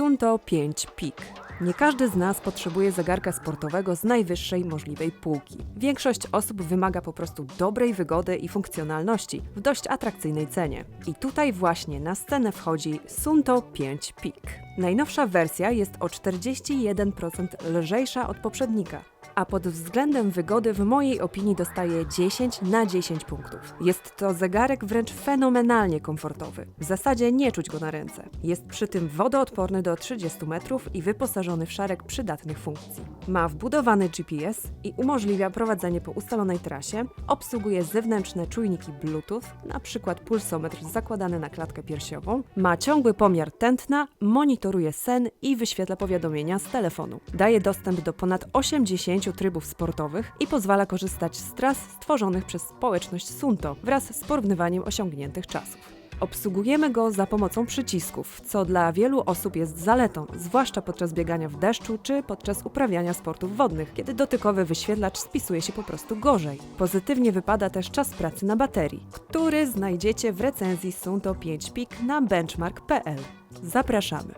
Sunto 5 Peak. Nie każdy z nas potrzebuje zegarka sportowego z najwyższej możliwej półki. Większość osób wymaga po prostu dobrej wygody i funkcjonalności w dość atrakcyjnej cenie. I tutaj właśnie na scenę wchodzi Sunto 5 Peak. Najnowsza wersja jest o 41% lżejsza od poprzednika, a pod względem wygody w mojej opinii dostaje 10 na 10 punktów. Jest to zegarek wręcz fenomenalnie komfortowy. W zasadzie nie czuć go na ręce. Jest przy tym wodoodporny do 30 metrów i wyposażony w szereg przydatnych funkcji. Ma wbudowany GPS i umożliwia prowadzenie po ustalonej trasie, obsługuje zewnętrzne czujniki Bluetooth, np. pulsometr zakładany na klatkę piersiową, ma ciągły pomiar tętna, monitoruje sen i wyświetla powiadomienia z telefonu. Daje dostęp do ponad 80 trybów sportowych i pozwala korzystać z tras stworzonych przez społeczność Sunto wraz z porównywaniem osiągniętych czasów. Obsługujemy go za pomocą przycisków, co dla wielu osób jest zaletą, zwłaszcza podczas biegania w deszczu czy podczas uprawiania sportów wodnych, kiedy dotykowy wyświetlacz spisuje się po prostu gorzej. Pozytywnie wypada też czas pracy na baterii, który znajdziecie w recenzji Sunto 5 Peak na benchmark.pl. Zapraszamy!